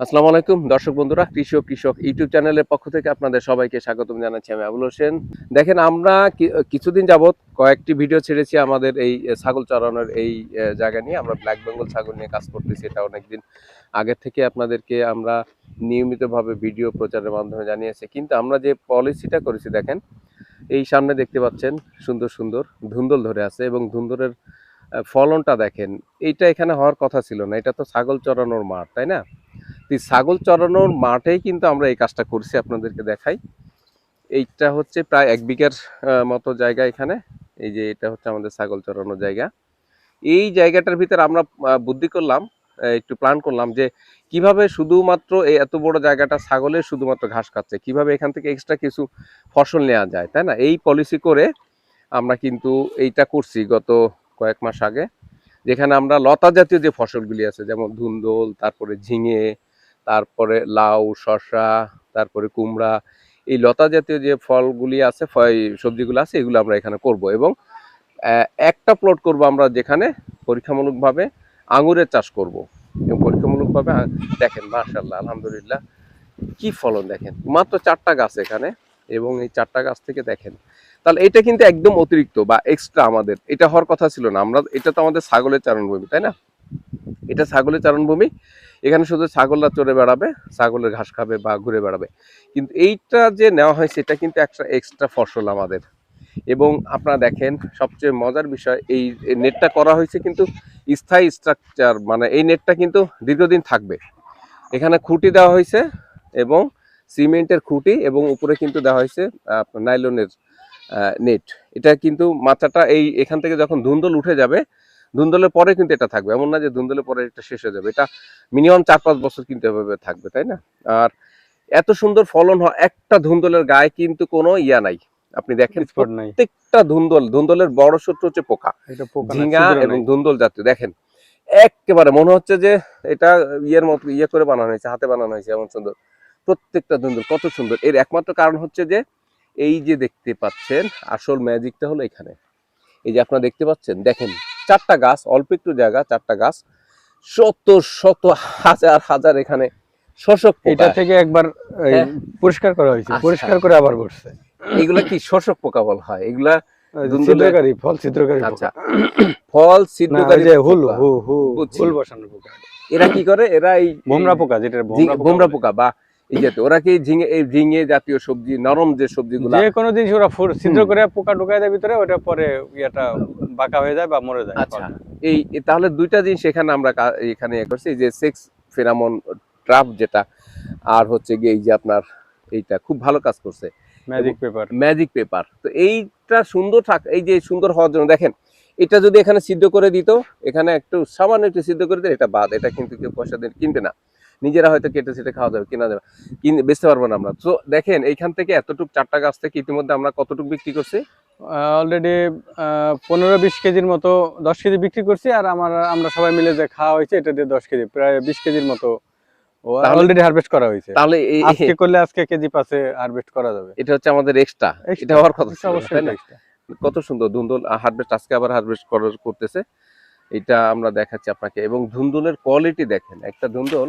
আসসালামু আলাইকুম। দর্শক বন্ধুরা কৃষক কৃষক ইউটিউব চ্যানেলের পক্ষ থেকে আপনাদের সবাইকে স্বাগতম জানাচ্ছি আমি আবুল হোসেন। দেখেন আমরা কিছুদিন যাবত কয়েকটি ভিডিও ছেড়েছি আমাদের এই ছাগল চড়ানোর এই জায়গা নিয়ে। আমরা ব্ল্যাক বেঙ্গল ছাগল নিয়ে কাজ করতেছি। এটা অনেকদিন আগে থেকে আপনাদেরকে আমরা নিয়মিতভাবে ভিডিও প্রচারের মাধ্যমে জানিয়েছি। কিন্তু আমরা যে পলিসিটা করেছি দেখেন এই সামনে দেখতে পাচ্ছেন সুন্দর সুন্দর ধুন্দল ধরে আছে এবং ধুন্দলের আহ, ফলনটা দেখেন এইটা এখানে হওয়ার কথা ছিল না। এটা তো ছাগল চড়ানোর মাঠ তাই না? তো ছাগল চড়ানোর মাঠেই কিন্তু আমরা এই কাজটা করছি, আপনাদেরকে দেখাই। এইটা হচ্ছে প্রায় এক বিঘার মতো জায়গা এখানে। এই যে এটা হচ্ছে আমাদের ছাগল চড়ানোর জায়গা। এই জায়গাটার ভিতরে আমরা বুদ্ধি করলাম একটু প্ল্যান করলাম যে কীভাবে শুধুমাত্র এই এত বড় জায়গাটা ছাগলের শুধুমাত্র ঘাস খাচ্ছে, কীভাবে এখান থেকে এক্সট্রা কিছু ফসল নেওয়া যায়, তাই না? এই পলিসি করে আমরা কিন্তু এইটা করছি গত কয়েক মাস আগে। যেখানে আমরা লতা জাতীয় যে ফসলগুলি আছে, যেমন ধুন্দল, তারপরে ঝিঙে তারপরে লাউ, শসা, তারপরে কুমড়া, এই লতা জাতীয় যে ফলগুলি আছে সবজিগুলো আছে, এগুলো আমরা এখানে করব এবং একটা প্লট করব আমরা যেখানে পরীক্ষামূলকভাবে আঙুরের চাষ করব। এবং পরীক্ষামূলকভাবে দেখেন মার্শাল্লাহ আলহামদুলিল্লাহ, কি ফলন দেখেন, মাত্র চারটা গাছ এখানে এবং এই চারটা গাছ থেকে দেখেন, তাহলে এটা কিন্তু একদম অতিরিক্ত বা এক্সট্রা আমাদের, এটা হওয়ার কথা ছিল না, আমরা, এটা তো আমাদের ছাগলের চারণভূমি, তাই না? এটা ছাগলের চারণভূমি। এখানে শুধু ছাগলরা চড়ে বেড়াবে, ছাগলের ঘাস খাবে বা ঘুরে বেড়াবে। কিন্তু এইটা যে নেওয়া হয়েছে এটা কিন্তু একটা এক্সট্রা ফসল আমাদের। এবং আপনারা দেখেন, সবচেয়ে মজার বিষয়, এই নেটটা করা হয়েছে কিন্তু স্থায়ী স্ট্রাকচার মানে এই নেটটা কিন্তু দীর্ঘদিন থাকবে। এখানে খুঁটি দেওয়া হয়েছে এবং সিমেন্টের খুঁটি এবং উপরে কিন্তু দেওয়া হয়েছে নাইলনের নেট এটা কিন্তু মাথাটা এই এখান থেকে যখন ধুন্দল উঠে যাবে ধুন্দলের পরে কিন্তু এটা থাকবে। এমন না যে ধুন্দলের পরে এটা শেষ হয়ে যাবে। এটা মিনিমাম চার পাঁচ বছর কিন্তু এভাবে থাকবে তাই না? আর এত সুন্দর ফলন হয় একটা ধুন্দলের গায়ে কিন্তু কোনো ইয়া নাই। আপনি দেখেন প্রত্যেকটা ধুন্দল ধুন্দলের বড় শত্রু হচ্ছে পোকা। ঝিঙ্গা এবং ধুন্দল জাতীয় দেখেন। একেবারে মনে হচ্ছে যে এটা ইয়ের মতো ইয়ে করে বানানো হয়েছে হাতে বানানো হয়েছে এমন সুন্দর। প্রত্যেকটা ধুন্দল কত সুন্দর। এর একমাত্র কারণ হচ্ছে যে এই যে দেখতে পাচ্ছেন আসল ম্যাজিকটা হলো এখানে। এই যে আপনারা দেখতে পাচ্ছেন দেখেন। চারটা গাছ অল্প একটু জায়গা চারটা গাছ। শত শত হাজার হাজার এখানে শোষক এটা থেকে একবার হ্যাঁ। পরিষ্কার করা হয়েছে আচ্ছা। পরিষ্কার করে আবার করছে এগুলা কি শোষক পোকা বলা হয়? এগুলা ছিদ্রকারী ফল ছিদ্রকারী আচ্ছা। ফল না, যে হুল হু হু হুল বসানোর পোকা। এরা কি করে? এরা এই ভোমরা পোকা যেটা ভোমরা পোকা পোকা বা এই জাতীয়। ওরা কি ঝিঙে এই ঝিঙে জাতীয় সবজি নরম যে সবজিগুলো যে কোনো জিনিস ওরা ছিদ্র করে পোকা ঢুকায় দেয় ভিতরে ওটা পরে ইয়েটা বাঁকা হয়ে যায় বা মরে যায় আচ্ছা। এই তাহলে দুইটা জিনিস এখানে আমরা এখানে ইয়ে করছি যে সেক্স ফেরামন ট্রাপ যেটা আর হচ্ছে গিয়ে এই যে আপনার এইটা খুব ভালো কাজ করছে। ম্যাজিক পেপার ম্যাজিক পেপার তো এইটা সুন্দর থাক এই যে সুন্দর হওয়ার জন্য দেখেন এটা যদি এখানে সিদ্ধ করে দিত এখানে একটু সামান্য একটু সিদ্ধ করে দিত এটা বাদ এটা কিন্তু কেউ পয়সা দিয়ে কিনবে না। নিজেরা হয়তো কেটে সেটে খাওয়া যাবে কেনা যাবে কিনে বেচতে পারব না আমরা। তো দেখেন এইখান থেকে এতটুক চারটা গাছ থেকে ইতিমধ্যে আমরা কতটুকু বিক্রি করছি? অলরেডি পনেরো বিশ কেজির মতো দশ কেজি বিক্রি করছি আর আমার আমরা সবাই মিলে যে খাওয়া হয়েছে এটা দিয়ে দশ কেজি প্রায় বিশ কেজির মতো তাহলে- অলরেডি হারভেস্ট করা হয়েছে। তাহলে আজকে করলে আজকে কেজি পাশে হারভেস্ট করা যাবে। এটা হচ্ছে আমাদের এক্সট্রা এটা হওয়ার কথা অবশ্যই। কত সুন্দর ধুন্দুল হারভেস্ট আজকে আবার হারভেস্ট করতেছে। এটা আমরা দেখাচ্ছি আপনাকে। এবং ধুন্দুলের কোয়ালিটি দেখেন একটা ধুন্দুল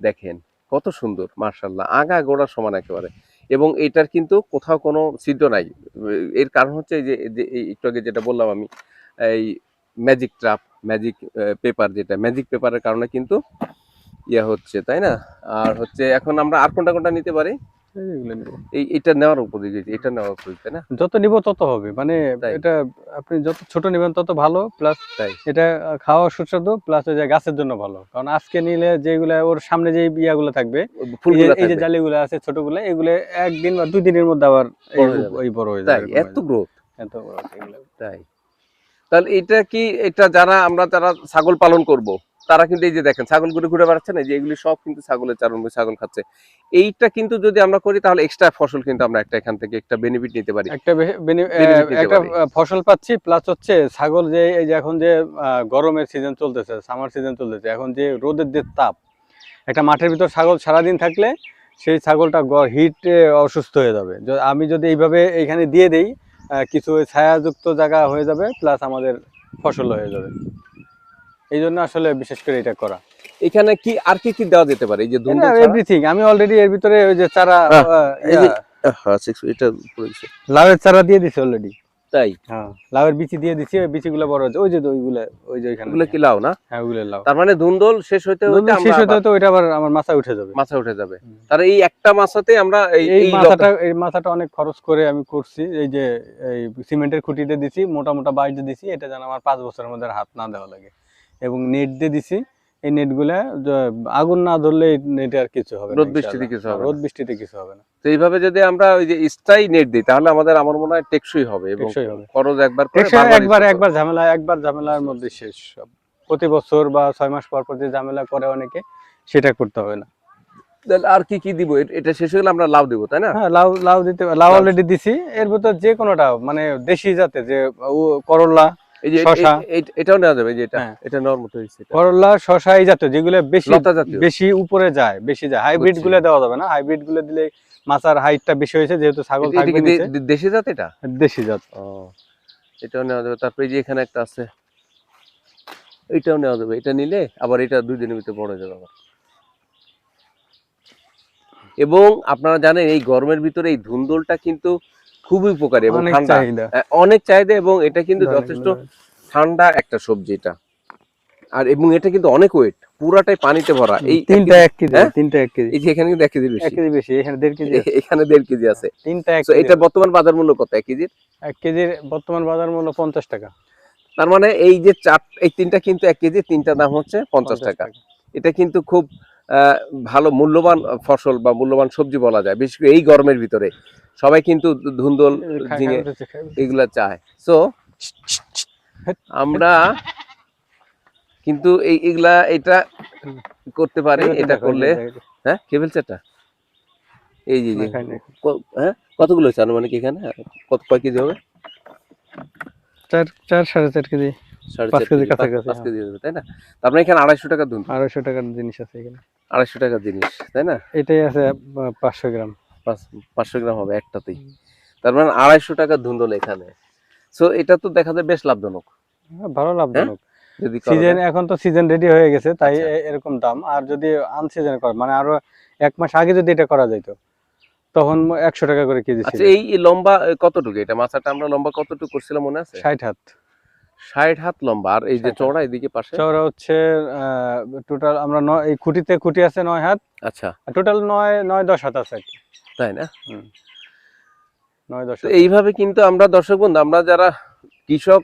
দেখেন কত সুন্দর মার্শাল্লাহ আগা গোড়া সমান একেবারে। এবং এটার কিন্তু কোথাও কোনো ছিদ্র নাই। এর কারণ হচ্ছে যে একটু আগে যেটা বললাম আমি, এই ম্যাজিক ট্রাপ ম্যাজিক পেপার যেটা ম্যাজিক পেপারের কারণে কিন্তু ইয়ে হচ্ছে, তাই না? আর হচ্ছে এখন আমরা আর কোনটা কোনটা নিতে পারি? এই যে এগুলো নিবো। এই এটা নেওয়ার উপযোগী এটা নেওয়ার উপযোগী তাই না যত নিব তত হবে মানে এটা আপনি যত ছোট নেবেন তত ভালো প্লাস তাই এটা খাওয়া সুস্বাদু প্লাস ওই যে গাছের জন্য ভালো কারণ আজকে নিলে যেগুলা ওর সামনে যে ইয়াগুলো থাকবে এই যে-। জালিগুলো আছে ছোটগুলো এগুলো একদিন বা দুই দিনের মধ্যে আবার এই বড় হয়ে এরকম এত গ্রোথ। এত এগুলো। তাই তাহলে এটা কি এটা যারা আমরা যারা ছাগল পালন করব তারা কিন্তু এই যে দেখেন ছাগল ঘুরে ঘুরে বেড়াচ্ছে না যে এগুলি সব কিন্তু ছাগলের চারণ ছাগল খাচ্ছে। এইটা কিন্তু যদি আমরা করি তাহলে এক্সট্রা ফসল কিন্তু আমরা একটা এখান থেকে একটা বেনিফিট নিতে পারি। একটা একটা ফসল পাচ্ছি প্লাস হচ্ছে ছাগল যে এই যে এখন যে গরমের সিজন চলতেছে সামার সিজন চলতেছে এখন যে রোদের যে তাপ একটা মাঠের ভিতর ছাগল সারাদিন থাকলে সেই ছাগলটা হিটে অসুস্থ হয়ে যাবে। আমি যদি এইভাবে এইখানে দিয়ে দেই কিছু ছায়াযুক্ত জায়গা হয়ে যাবে প্লাস আমাদের ফসল হয়ে যাবে। এই জন্য আসলে বিশেষ করে এটা করা। এখানে কি আর কি কি দেওয়া যেতে পারে? এই যে এভরিথিং আমি অলরেডি এর ভিতরে ওই যে চারা এই যে- ইয়া, আহা, এটা উপরে দিছে। লাউয়ের চারা দিয়ে দিছি অলরেডি তাই? হ্যাঁ লাউয়ের বিচি দিয়ে দিছি ওই বিচিগুলো বড় হচ্ছে ওই যে ওইগুলো ওই যে ওইখানে কি লাউ না? হ্যাঁ লাউ। তার মানে ধুন্দল শেষ হইতে হইতে দুধ শেষ আমরা হতে আবার ওইটা আবার আমার মাথায় উঠে যাবে। মাথা উঠে যাবে। তার এই একটা মাছাতে আমরা এই এই মাথাটা এই মাথাটা অনেক খরচ করে আমি করছি। এই যে এই সিমেন্টের খুঁটিতে দিছি মোটা মোটা বাইট দিছি। এটা যেন আমার পাঁচ বছরের মধ্যে হাত না দেওয়া লাগে। এবং নেট দিয়ে দিছি। এই নেটগুলা আগুন না ধরলে নেটে আর কিছু হবে রোদ বৃষ্টিতে কিছু হবে রোদ বৃষ্টিতে কিছু হবে না। তো এইভাবে যদি আমরা ওই যে স্থায়ী নেট দিই তাহলে আমাদের আমার মনে হয় টেকসই হবে এবং খরচ একবার একবার একবার ঝামেলা একবার ঝামেলার মধ্যে শেষ। প্রতি বছর বা ছয় মাস পর পর যে ঝামেলা করে অনেকে সেটা করতে হবে না। তাহলে আর কি কি দিব? এটা শেষ হলে আমরা লাভ দিব তাই না? হ্যাঁ লাউ লাউ দিতে লাউ লাউ। অলরেডি দিছি। এর ভিতর যে কোনোটা মানে দেশি জাতে যে ও করলা এই যে এটাও নেওয়া যাবে এই যে এটা। এটা নেওয়ার মতো করলা শশা এই জাতীয় যেগুলো বেশি বেশি উপরে যায় বেশি যায়। হাইব্রিডগুলো দেওয়া যাবে না। হাইব্রিডগুলো দিলে মাছার হাইটটা বেশি হয়েছে যেহেতু ছাগল এটা- এটা থাকবে কি দে- নিচে, দে- দেশি জাত এটা? দেশি জাত। এটাও নেওয়া যাবে। তারপরে যে এখানে একটা আছে এটাও নেওয়া যাবে। এটা নিলে আবার এটা দুই দিনের ভিতরে বড় হয়ে যাবে আবার। এবং আপনারা জানেন এই গরমের ভিতরে এই ধুন্দলটা কিন্তু খুবই উপকারী এবং অনেক ঠান্ডা। চাহিদা। অনেক চাহিদা এবং এটা কিন্তু যথেষ্ট ঠান্ডা একটা সবজি এটা। আর এবং এটা কিন্তু অনেক ওয়েট পুরাটাই পানিতে ভরা। এই তিনটা এক কেজি হ্যাঁ? তিনটা এক কেজি। এই যে এখানে কিন্তু এক কেজি বেশি। এক কেজি বেশি এখানে দেড় কেজি। এখানে দেড় কেজি আছে। তিনটা এক এটা বর্তমান বাজার মূল্য কত এক কেজির? এক কেজির বর্তমান বাজার মূল্য পঞ্চাশ টাকা। তার মানে এই যে চার এই তিনটা কিন্তু এক কেজি তিনটা দাম হচ্ছে পঞ্চাশ টাকা। এটা কিন্তু খুব আহ, ভালো মূল্যবান ফসল বা মূল্যবান সবজি বলা যায়। বিশেষ করে এই গরমের ভিতরে। সবাই কিন্তু ধুন্দল ঝিঙে। এগুলা চায়। সো আমরা কিন্তু এই এগুলা এটা করতে পারি এটা করলে। হ্যাঁ কে ফেলছে এটা? এই যে। হ্যাঁ কতগুলো হচ্ছে আনুমানিক এখানে? কত কয় কেজি হবে? চার চার সাড়ে চার কেজি পাঁচ কেজি কেজি, কাছাকাছি, পাঁচ হ্যাঁ। কেজি তাই না? তারপরে এখানে আড়াইশো টাকা দুধ আড়াইশো টাকার জিনিস আছে এখানে। আড়াইশো টাকার জিনিস তাই না? এটাই আছে পাঁচশো গ্রাম। পাঁচশো গ্রাম হবে একটাতেই। তার মানে আড়াইশো টাকা ধুন্দল এখানে। সো এটা তো দেখা যায় বেশ লাভজনক। হ্যাঁ, ভালো লাভজনক। যদি সিজন এখন তো সিজন রেডি হয়ে গেছে তাই আচ্ছা। এরকম দাম। আর যদি আনসিজন কর মানে আরও এক মাস আগে যদি এটা করা যাইতো তখন একশো টাকা করে কেজি আচ্ছা এই এই লম্বা কতটুকু? এটা মাছাটা আমরা লম্বা কতটুকু করছিলাম মনে আছে? ষাট হাত। ষাট হাত লম্বা আর এই যে 60 চওড়া এদিকে পাশে? চওড়া হচ্ছে টোটাল আমরা এই খুঁটিতে খুঁটি আছে নয় হাত। আচ্ছা। টোটাল নয় নয় দশ হাত আছে। তাই না? এইভাবে কিন্তু আমরা দর্শক বন্ধু আমরা যারা কৃষক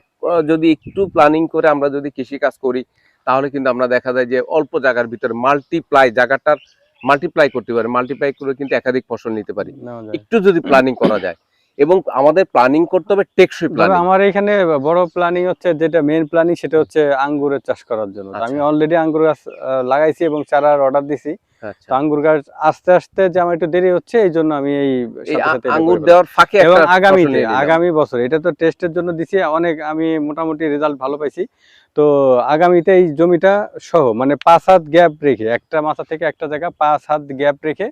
যদি একটু প্ল্যানিং করে আমরা যদি কৃষি কাজ করি তাহলে কিন্তু আমরা দেখা যায় যে অল্প জায়গার ভিতরে মাল্টিপ্লাই জায়গাটার মাল্টিপ্লাই করতে পারি। মাল্টিপ্লাই করে কিন্তু একাধিক ফসল নিতে পারি। একটু যদি প্ল্যানিং করা যায় এবং আমাদের প্ল্যানিং করতে হবে টেকসই প্ল্যানিং আমার এখানে বড় প্ল্যানিং হচ্ছে যেটা মেইন প্ল্যানিং সেটা হচ্ছে আঙ্গুরের চাষ করার জন্য। আমি আচ্ছা। অলরেডি আঙ্গুর গাছ লাগাইছি এবং চারার অর্ডার দিছি। আচ্ছা। আঙ্গুর গাছ আস্তে আস্তে যে আমার একটু দেরি হচ্ছে এই জন্য আমি এই আঙ্গুর দেওয়ার ফাঁকে এবং আগামীতে আগামী বছর এটা তো টেস্টের জন্য দিছি অনেক আমি মোটামুটি রেজাল্ট ভালো পাইছি। তো আগামীতে এই জমিটা সহ মানে পাঁচ হাত গ্যাপ রেখে একটা মাথা থেকে একটা জায়গা পাঁচ হাত গ্যাপ রেখে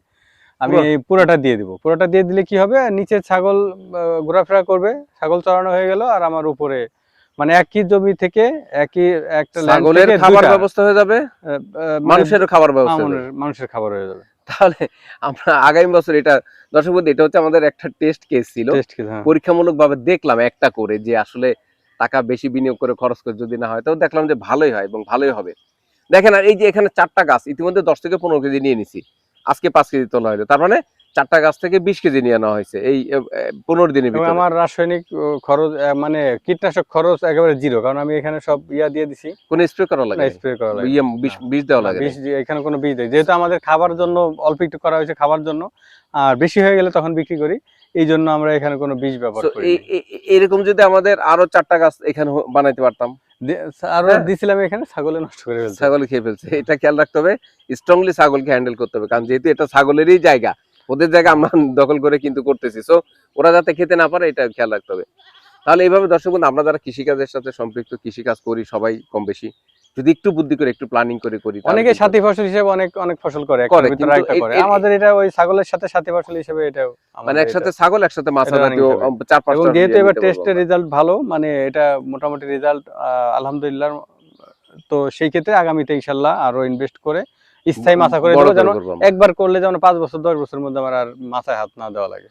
আমি পুরোটা দিয়ে দিব। পুরোটা দিয়ে দিলে কি হবে? নিচে ছাগল ঘোরাফেরা করবে। ছাগল চড়ানো হয়ে গেল আর আমার উপরে। মানে একই জমি থেকে একই একটা ছাগলের খাবার ব্যবস্থা হয়ে যাবে? মানে মানুষেরও খাবার ব্যবস্থা মানুষের- মানুষের খাবার হয়ে যাবে। তাহলে আমরা আগামী বছর এটা দর্শক বন্ধু, এটা হচ্ছে আমাদের একটা টেস্ট কেস ছিল। হ্যাঁ। পরীক্ষামূলক ভাবে দেখলাম একটা করে যে আসলে টাকা বেশি বিনিয়োগ করে খরচ করে যদি না হয় তো দেখলাম যে ভালোই হয় এবং ভালোই হবে। দেখেন আর এই যে এখানে চারটা গাছ ইতিমধ্যে দশ থেকে পনেরো কেজি নিয়ে নিছি। আজকে পাঁচ কেজি তোলা হলো তার মানে চারটা গাছ থেকে বিশ কেজি নিয়ে নেওয়া হয়েছে এই পনেরো ভিতরে। আমার রাসায়নিক খরচ মানে কীটনাশক খরচ একেবারে জিরো কারণ আমি এখানে সব ইয়া দিয়ে দিছি। কোন স্প্রে করা লাগে স্প্রে করা লাগে ইয়ে বিষ বিষ দেওয়া লাগে বীজ এখানে কোনো বীজ দেয় যেহেতু আমাদের খাবার জন্য অল্প একটু করা হয়েছে খাবার জন্য আর বেশি হয়ে গেলে তখন বিক্রি করি এই জন্য আমরা এখানে কোনো বীজ ব্যবহার করি এরকম যদি আমাদের আরও চারটা গাছ এখানে বানাইতে পারতাম? আরও হ্যাঁ। দিছিলাম এখানে ছাগলে নষ্ট করে ফেলছে। ছাগল খেয়ে ফেলছে। এটা খেয়াল রাখতে হবে স্ট্রংলি ছাগলকে হ্যান্ডেল করতে হবে কারণ যেহেতু এটা ছাগলেরই জায়গা ওদের জায়গা আমরা দখল করে কিন্তু করতেছি। সো ওরা যাতে খেতে না পারে এটা খেয়াল রাখতে হবে। তাহলে এইভাবে দর্শক বন্ধু, আমরা যারা কৃষিকাজের সাথে সম্পৃক্ত কৃষিকাজ করি সবাই কম বেশি যদি একটু বুদ্ধি করে একটু প্ল্যানিং করে করি অনেকে সাথী ফসল হিসেবে অনেক অনেক ফসল করে করে, আমাদের এটা ওই ছাগলের সাথে সাথী ফসল হিসেবে এটাও মানে একসাথে ছাগল একসাথে মাছ জাতীয়। চার এবং পাঁচটা যেহেতু এবার টেস্টের রেজাল্ট ভালো মানে এটা মোটামুটি রেজাল্ট আলহামদুলিল্লাহ তো সেই ক্ষেত্রে আগামীতে ইনশাল্লাহ আরও ইনভেস্ট করে স্থায়ী মাছা করে যেন একবার করলে যেন পাঁচ বছর দশ বছরের মধ্যে আমার আর মাথায় হাত না দেওয়া লাগে।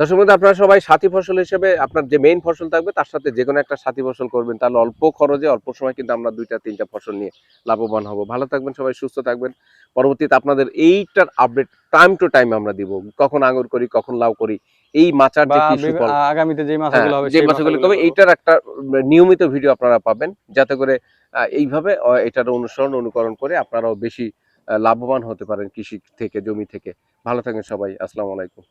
দর্শক বন্ধু আপনারা সবাই সাথী ফসল হিসেবে আপনার যে মেইন ফসল থাকবে তার সাথে যে কোনো একটা সাথী ফসল করবেন। তাহলে অল্প খরচে অল্প সময় কিন্তু আমরা দুইটা তিনটা ফসল নিয়ে লাভবান হব। ভালো থাকবেন সবাই সুস্থ থাকবেন। পরবর্তীতে আপনাদের এইটার আপডেট টাইম টু টাইম আমরা দিব। কখন আঙুর করি কখন লাউ করি এই মাচার যে আগামীতে যে হ্যাঁ, মাছগুলো হবে যে মাছগুলো মাছগুলো এইটার একটা নিয়মিত ভিডিও আপনারা পাবেন। যাতে করে এইভাবে এটার অনুসরণ অনুকরণ করে আপনারাও বেশি লাভবান হতে পারেন কৃষি থেকে জমি থেকে। ভালো থাকেন সবাই আসসালামু আলাইকুম।